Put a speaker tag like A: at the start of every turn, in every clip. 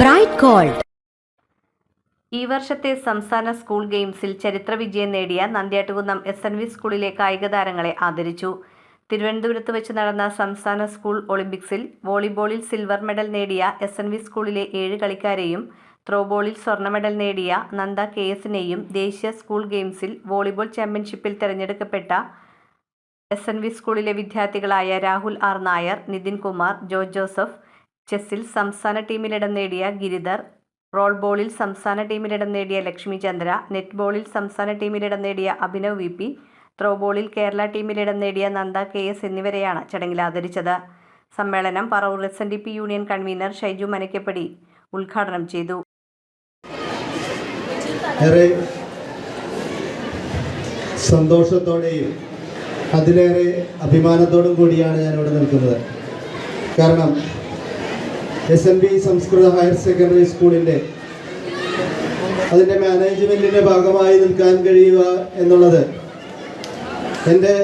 A: Bright gold.
B: ഈ വർഷത്തെ സംസ്ഥാന സ്കൂൾ ഗെയിംസിൽ ചരിത്ര വിജയം നേടിയ നന്ദ്യാട്ടുകുന്നം എസ് എൻ വി സ്കൂളിലെ കായിക താരങ്ങളെ ആദരിച്ചു. തിരുവനന്തപുരത്ത് വെച്ച് നടന്ന സംസ്ഥാന സ്കൂൾ ഒളിമ്പിക്സിൽ വോളിബോളിൽ സിൽവർ മെഡൽ നേടിയ എസ് എൻ വി സ്കൂളിലെ ഏഴ് കളിക്കാരെയും ത്രോബോളിൽ സ്വർണ മെഡൽ നേടിയ നന്ദ കെ എസിനെയും ദേശീയ സ്കൂൾ ഗെയിംസിൽ വോളിബോൾ ചാമ്പ്യൻഷിപ്പിൽ തിരഞ്ഞെടുക്കപ്പെട്ട എസ് എൻ വി സ്കൂളിലെ വിദ്യാർത്ഥികളായ Rahul R Nair Nithin Kumar Jo Joseph ചെസ്സിൽ സംസ്ഥാന ടീമിലിടം നേടിയ ഗിരിധർ റോൾ ബോളിൽ സംസ്ഥാന ടീമിലിടം നേടിയ ലക്ഷ്മി ചന്ദ്ര നെറ്റ് ബോളിൽ സംസ്ഥാന ടീമിലിടം നേടിയ അഭിനവ് വി പി ത്രോ ബോളിൽ കേരള ടീമിലിടം നേടിയ നന്ദ കെ എസ് എന്നിവരെയാണ് ചടങ്ങിൽ ആദരിച്ചത്. സമ്മേളനം Paravur S N D P union convener Shaiju Manakkappady ഉദ്ഘാടനം ചെയ്തു.
C: സന്തോഷത്തോടെയും അതിലേറെ അഭിമാനത്തോടും കൂടിയാണ് ഞാൻ ഇവിടെ നിൽക്കുന്നത്. കാരണം എസ് എൻ ബി സംസ്കൃത ഹയർ സെക്കൻഡറി സ്കൂളിന്റെ അതിന്റെ മാനേജ്മെന്റിന്റെ ഭാഗമായി നിൽക്കാൻ കഴിയുക എന്നുള്ളത് എന്റെ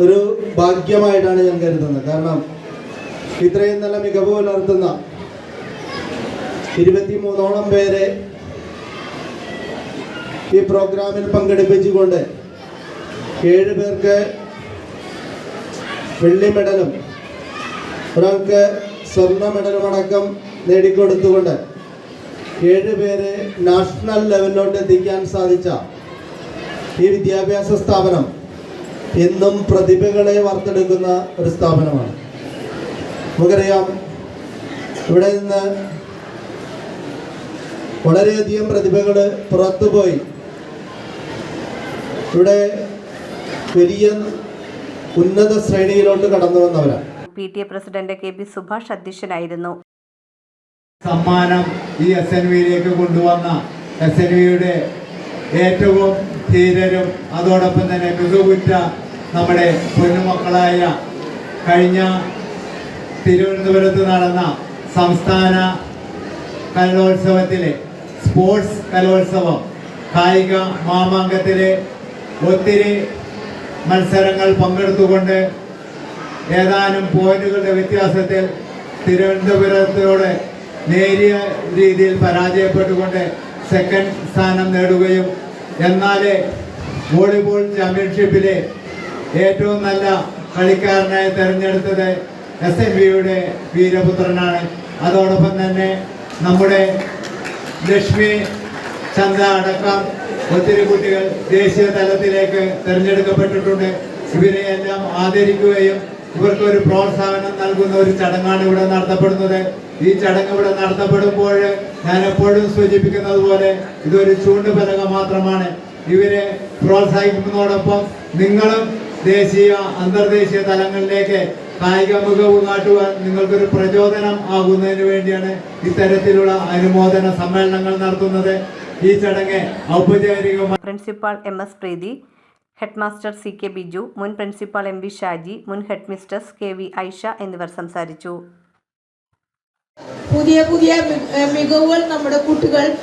C: ഒരു ഭാഗ്യമായിട്ടാണ് ഞാൻ കരുതുന്നത്. കാരണം ഇത്രയും നല്ല മികവ് പുലർത്തുന്ന ഇരുപത്തിമൂന്നോളം പേരെ ഈ പ്രോഗ്രാമിൽ പങ്കെടുപ്പിച്ചുകൊണ്ട് ഏഴ് പേർക്ക് വെള്ളി മെഡലും ഒരാൾക്ക് സ്വർണ മെഡലും അടക്കം നേടിക്കൊടുത്തുകൊണ്ട് ഏഴുപേരെ നാഷണൽ ലെവലിലോട്ട് എത്തിക്കാൻ സാധിച്ച ഈ വിദ്യാഭ്യാസ സ്ഥാപനം എന്നും പ്രതിഭകളെ വാർത്തെടുക്കുന്ന ഒരു സ്ഥാപനമാണ്. നമുക്കറിയാം ഇവിടെ നിന്ന് വളരെയധികം പ്രതിഭകൾ പുറത്തുപോയി. ഇവിടെ വലിയ ഉന്നത ശ്രേണിയിലോട്ട് കടന്നു വന്നവരാണ്.
B: P T A president K P Subhash അധ്യക്ഷനായിരുന്നു.
D: സമ്മാനം ഈ എസ് എൻ വിയിലേക്ക് കൊണ്ടുവന്ന എസ് എൻ വിയുടെ ഏറ്റവും ധീരരും അതോടൊപ്പം തന്നെ മികവുറ്റ നമ്മുടെ പൊന്നുമക്കളായ കഴിഞ്ഞ തിരുവനന്തപുരത്ത് നടന്ന സംസ്ഥാന കലോത്സവത്തിലെ സ്പോർട്സ് കലോത്സവം കായിക മാമാങ്കത്തിലെ ഒത്തിരി മത്സരങ്ങൾ പങ്കെടുത്തുകൊണ്ട് ഏതാനും പോയിന്റുകളുടെ വ്യത്യാസത്തിൽ തിരുവനന്തപുരത്തോട് നേരിയ രീതിയിൽ പരാജയപ്പെട്ടുകൊണ്ട് സെക്കൻഡ് സ്ഥാനം നേടുകയും എന്നാൽ വോളിബോൾ ചാമ്പ്യൻഷിപ്പിലെ ഏറ്റവും നല്ല കളിക്കാരനായി തിരഞ്ഞെടുത്തത് എസ് എൻ ബിയുടെ വീരപുത്രനാണ്. അതോടൊപ്പം തന്നെ നമ്മുടെ ലക്ഷ്മി ചന്ദ അടക്കം ഒത്തിരി കുട്ടികൾ ദേശീയ തലത്തിലേക്ക് തിരഞ്ഞെടുക്കപ്പെട്ടിട്ടുണ്ട്. ഇവരെ എല്ലാം ആദരിക്കുകയും ഇവർക്ക് ഒരു പ്രോത്സാഹനം നൽകുന്ന ഒരു ചടങ്ങാണ് ഇവിടെ നടത്തപ്പെടുന്നത്. ഈ ചടങ്ങ് ഇവിടെ നടത്തപ്പെടുമ്പോൾ ഞാൻ എപ്പോഴും സൂചിപ്പിക്കുന്നത് പോലെ ഇതൊരു ചൂണ്ടുപലക മാത്രമാണ്. ഇവരെ പ്രോത്സാഹിപ്പിക്കുന്നതോടൊപ്പം നിങ്ങളും ദേശീയ അന്തർദേശീയ തലങ്ങളിലേക്ക് കായിക മികവ് കാട്ടുവാൻ നിങ്ങൾക്കൊരു പ്രചോദനം ആകുന്നതിന് വേണ്ടിയാണ് ഇത്തരത്തിലുള്ള അനുമോദന സമ്മേളനങ്ങൾ നടത്തുന്നത്. ഈ ചടങ്ങ് ഔപചാരികമായി
B: principal M S Preethi headmaster C K Biju മുൻ പ്രിൻസിപ്പാൾ എം വി ഷാജി മുൻ head mistress K V Aisha എന്നിവർ സംസാരിച്ചു.
E: പുതിയ പുതിയ മികവുകൾ നമ്മുടെ കുട്ടികൾ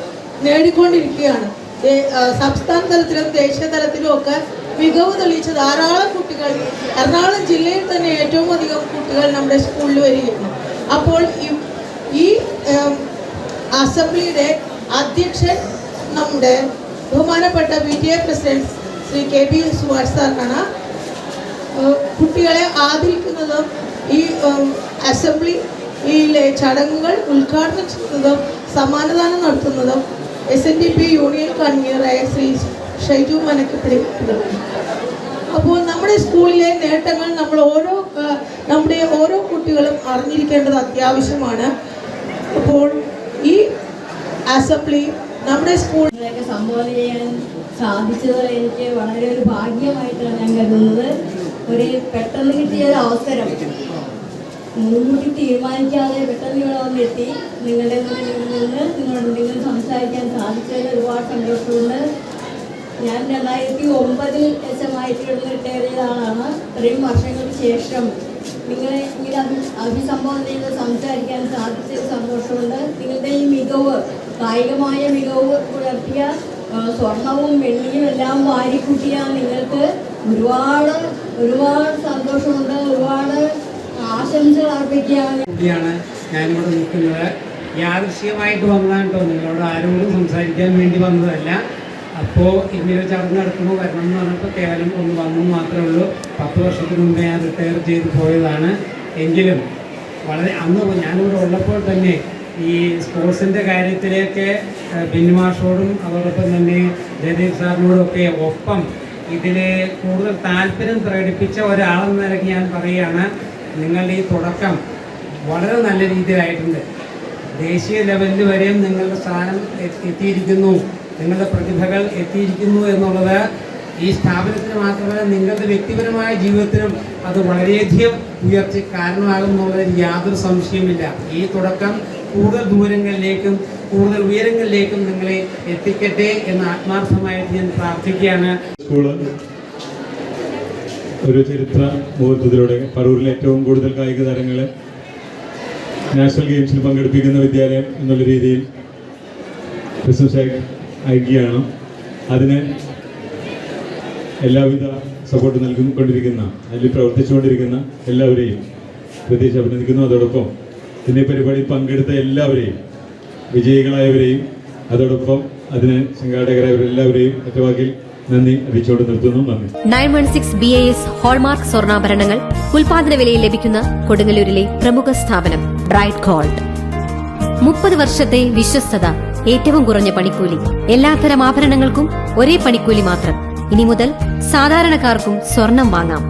E: നേടിക്കൊണ്ടിരിക്കുകയാണ്. സംസ്ഥാന തലത്തിലും ദേശീയ തലത്തിലും ഒക്കെ മികവ് തെളിയിച്ച ധാരാളം കുട്ടികൾ എറണാകുളം ജില്ലയിൽ തന്നെ ഏറ്റവും അധികം കുട്ടികൾ നമ്മുടെ സ്കൂളിൽ വരികയാണ്. അപ്പോൾ ഈ- അസംബ്ലിയുടെ അധ്യക്ഷൻ നമ്മുടെ ബഹുമാനപ്പെട്ട V T A president Shri K P Subhash സാറിനാണ്. കുട്ടികളെ ആദരിക്കുന്നതും ഈ അസംബ്ലിയിലെ ചടങ്ങുകൾ ഉദ്ഘാടനം ചെയ്യുന്നതും സമ്മാനദാനം നടത്തുന്നതും S N D P union കൺവീനറായ Shri Shaiju Manakkappadi അപ്പോൾ നമ്മുടെ സ്കൂളിലെ നേട്ടങ്ങൾ നമ്മൾ ഓരോ നമ്മുടെ ഓരോ കുട്ടികളും അറിഞ്ഞിരിക്കേണ്ടത് അത്യാവശ്യമാണ്. അപ്പോൾ ഈ അസംബ്ലി നമ്മുടെ സ്കൂൾ
F: ഇതിലൊക്കെ സംബോധന ചെയ്യാൻ സാധിച്ചത് എനിക്ക് വളരെ ഒരു ഭാഗ്യമായിട്ടാണ് ഞാൻ കരുതുന്നത്. ഒരു പെട്ടെന്ന് കിട്ടിയ ഒരു അവസരം. മുൻകൂട്ടി തീരുമാനിക്കാതെ പെട്ടെന്ന് ഇവിടെ വന്നെത്തി. നിങ്ങളുടെ നിന്ന് നിങ്ങളോട് നിങ്ങൾ സംസാരിക്കാൻ സാധിച്ചതിൽ ഒരുപാട് സന്തോഷമുണ്ട്. ഞാൻ രണ്ടായിരത്തി ഒമ്പതിൽ S M I T retire ചെയ്ത ആളാണ്. ഇത്രയും വർഷങ്ങൾക്ക് ശേഷം നിങ്ങളെ ഇങ്ങനെ അഭി അഭിസംബോധന ചെയ്ത് സംസാരിക്കാൻ സാധിച്ചതിൽ സന്തോഷമുണ്ട്. നിങ്ങളുടെ ഈ മികവ് കായികമായ മികവ് പുലർത്തിയ സ്വർണവും വെള്ളിയും എല്ലാം വാരിക്കൂട്ടിയ നിങ്ങൾക്ക് ഒരുപാട് ഒരുപാട് സന്തോഷമുണ്ട് ഒരുപാട് ആശംസകൾ അർപ്പിക്കുകയാണ്.
G: ഞാനിവിടെ നിൽക്കുന്നത്.
A: യാദൃശ്യമായിട്ട് വന്നതാണ് കേട്ടോ. നിങ്ങളോട് ആരോടും സംസാരിക്കാൻ വേണ്ടി വന്നതല്ല. അപ്പോൾ ഇങ്ങനെ ചടങ്ങ് നടക്കുമ്പോൾ വരണം എന്ന് പറഞ്ഞപ്പോൾ കേവലം ഒന്ന് വന്നു മാത്രമേ ഉള്ളൂ. പത്ത് വർഷത്തിന് മുമ്പേ ഞാൻ റിട്ടയർ ചെയ്ത് പോയതാണ്. എങ്കിലും വളരെ അന്ന് ഞാനിവിടെ ഉള്ളപ്പോൾ തന്നെ ഈ സ്പോർട്സിന്റെ കാര്യത്തിലേക്ക് ബിന്നുമാഷോടും അതോടൊപ്പം തന്നെ ജയദീപ് സാറിനോടും ഒക്കെ ഒപ്പം ഇതിൽ കൂടുതൽ താല്പര്യം പ്രകടിപ്പിച്ച ഒരാളെന്ന നിലയ്ക്ക് ഞാൻ പറയുകയാണ് നിങ്ങളുടെ ഈ തുടക്കം വളരെ നല്ല രീതിയിലായിട്ടുണ്ട്. ദേശീയ ലെവലിൽ വരെയും നിങ്ങളുടെ സ്ഥാനം എത്തിയിരിക്കുന്നു നിങ്ങളുടെ പ്രതിഭകൾ എത്തിയിരിക്കുന്നു എന്നുള്ളത് ഈ സ്ഥാപനത്തിന് മാത്രമല്ല നിങ്ങളുടെ വ്യക്തിപരമായ ജീവിതത്തിനും അത് വളരെയധികം ഉയർച്ച കാരണമാകും എന്നുള്ളതിൽ യാതൊരു സംശയമില്ല ഈ തുടക്കം കൂടുതൽ ദൂരങ്ങളിലേക്കും കൂടുതൽ ഉയരങ്ങളിലേക്കും നിങ്ങളെ എത്തിക്കട്ടെ എന്ന് ആത്മാർത്ഥമായിട്ട് ഞാൻ പ്രാർത്ഥിക്കുകയാണ്.
G: ഒരു ചരിത്ര മുഹൂർത്തത്തിലൂടെ പറൂരിലെ ഏറ്റവും കൂടുതൽ കായിക താരങ്ങളെ നാഷണൽ ഗെയിംസിൽ പങ്കെടുപ്പിക്കുന്ന വിദ്യാലയം എന്നുള്ള രീതിയിൽ പ്രശംസ അയക്കുകയാണ് അതിന് എല്ലാവിധ സപ്പോർട്ട് നൽകിക്കൊണ്ടിരിക്കുന്ന അതിൽ പ്രവർത്തിച്ചുകൊണ്ടിരിക്കുന്ന എല്ലാവരെയും പ്രത്യേകിച്ച് അഭിനന്ദിക്കുന്നു. അതോടൊപ്പം ഇന്നീ പരിപാടിയിൽ പങ്കെടുത്ത എല്ലാവരെയും വിജയികളായവരെയും അതോടൊപ്പം അതിന് സംഘാടകരായവരെല്ലാവരെയും ഒറ്റവാക്കിൽ നന്ദി അറിയിച്ചോട് നിർത്തുന്നു. നന്ദി.
H: Nine one six B A S hallmark സ്വർണാഭരണങ്ങൾ ഉൽപാദന വിലയിൽ ലഭിക്കുന്ന കൊടുങ്ങല്ലൂരിലെ പ്രമുഖ സ്ഥാപനം ബ്രൈറ്റ് ഗോൾഡ്. മുപ്പത് വർഷത്തെ വിശ്വസ്തത ഏറ്റവും കുറഞ്ഞ പണിക്കൂലി. എല്ലാത്തരം ആഭരണങ്ങൾക്കും ഒരേ പണിക്കൂലി മാത്രം. ഇനി മുതൽ സാധാരണക്കാർക്കും സ്വർണം വാങ്ങാം.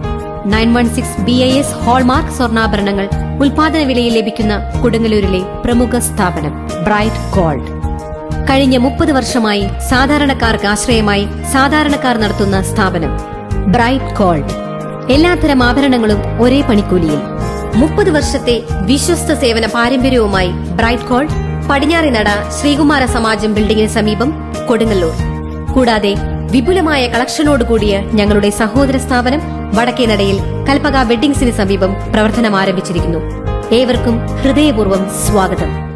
H: Nine one six B I S hallmark സ്വർണാഭരണങ്ങൾ ഉൽപാദന വിലയിൽ ലഭിക്കുന്ന കൊടുങ്ങല്ലൂരിലെ പ്രമുഖ സ്ഥാപനം ബ്രൈറ്റ് ഗോൾഡ് കഴിഞ്ഞ മുപ്പത് വർഷമായി സാധാരണക്കാർക്ക് ആശ്രയമായി സാധാരണക്കാർ നടത്തുന്ന സ്ഥാപനം ബ്രൈറ്റ് ഗോൾഡ് എല്ലാത്തരം ആഭരണങ്ങളും ഒരേ പണിക്കൂലിയിൽ. മുപ്പത് വർഷത്തെ വിശ്വസ്ത സേവന പാരമ്പര്യവുമായി ബ്രൈറ്റ് ഗോൾഡ് പടിഞ്ഞാറിനട ശ്രീകുമാര സമാജം ബിൽഡിംഗിന് സമീപം കൊടുങ്ങല്ലൂർ. കൂടാതെ വിപുലമായ കളക്ഷനോടുകൂടിയ ഞങ്ങളുടെ സഹോദര സ്ഥാപനം വടക്കേനടയിൽ കൽപ്പക വെഡ്ഡിംഗ്സിന് സമീപം പ്രവർത്തനം ആരംഭിച്ചിരിക്കുന്നു ഏവർക്കും ഹൃദയപൂർവം സ്വാഗതം.